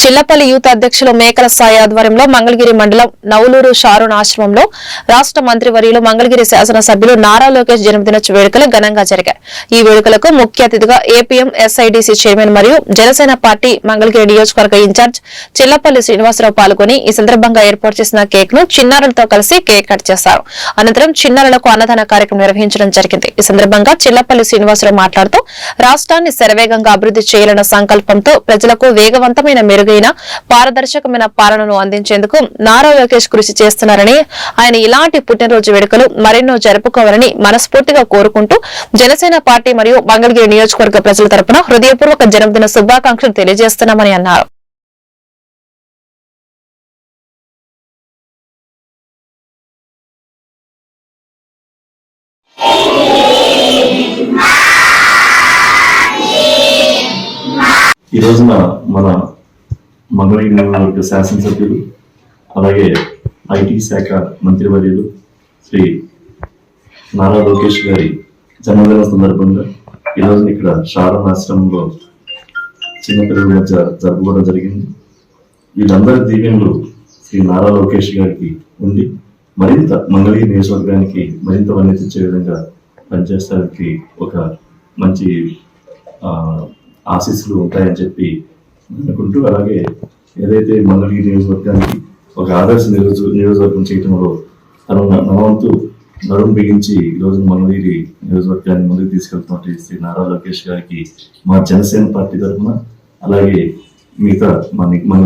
Chillapalli youth అధ్యక్షులు మేకల సాయి ఆధ్వర్యంలో మంగళగిరి మండలం నవలూరు షారున్ ఆశ్రమంలో రాష్ట మంత్రివర్యులు మంగళగిరి శాసనసభ్యులు నారా లోకేష్ జన్మదినోత్సవ వేడుకలు ఘనంగా జరిగాయి. ఈ వేడుకలకు ముఖ్య అతిథిగా ఏపీఎం ఎస్ఐడిసి చైర్మన్ మరియు జనసేన పార్టీ మంగళగిరి నియోజకవర్గ ఇన్ఛార్జ్ చిల్లపల్లి శ్రీనివాసరావు పాల్గొని ఈ సందర్భంగా ఏర్పాటు చేసిన కేక్ను చిన్నారులతో కలిసి కేక్ కట్ చేశారు. అనంతరం చిన్నారులకు అన్నదాన కార్యక్రమం నిర్వహించడం జరిగింది. ఈ సందర్భంగా చిల్లపల్లి శ్రీనివాసరావు మాట్లాడుతూ రాష్ట్రాన్ని శరవేగంగా అభివృద్ధి చేయాలన్న సంకల్పంతో ప్రజలకు వేగవంతమైన మెరుగు మెరుగైన పారదర్శకమైన పాలనను అందించేందుకు నారా లోకేష్ కృషి చేస్తున్నారని ఆయన ఇలాంటి పుట్టినరోజు వేడుకలు మరెన్నో జరుపుకోవాలని మనస్ఫూర్తిగా కోరుకుంటూ జనసేన పార్టీ మరియు మంగళగిరి నియోజకవర్గ ప్రజల తరపున హృదయపూర్వక జన్మదిన శుభాకాంక్షలు తెలియజేస్తున్నామని అన్నారు. ఈరోజున మన మంగళగిరి శాసనసభ్యులు అలాగే ఐటీ శాఖ మంత్రివర్యులు శ్రీ నారా లోకేష్ గారి జన్మదిన సందర్భంగా ఈరోజు ఇక్కడ శారణ ఆశ్రమంలో చిన్నపిల్లల మధ్య జరుపుకోవడం జరిగింది. వీళ్ళందరి దీవెనలు శ్రీ నారా లోకేష్ గారికి ఉండి మరింత మంగళగిరి నియోజకవర్గానికి మరింత వన్నె ఇచ్చే విధంగా పనిచేస్తానికి ఒక మంచి ఆశీస్సులు ఉంటాయని చెప్పి అనుకుంటూ అలాగే ఏదైతే మంగళగిరి నియోజకవర్గానికి ఒక ఆదర్శ నియోజ నియోజకవర్గం చేయటంలో తన నవంతు నడుము బిగించి ఈ రోజు మంగళగిరి నియోజకవర్గాన్ని ముందుకు తీసుకెళ్తున్నట్టు శ్రీ నారా లోకేష్ గారికి మా జనసేన పార్టీ తరఫున అలాగే మిగతా మన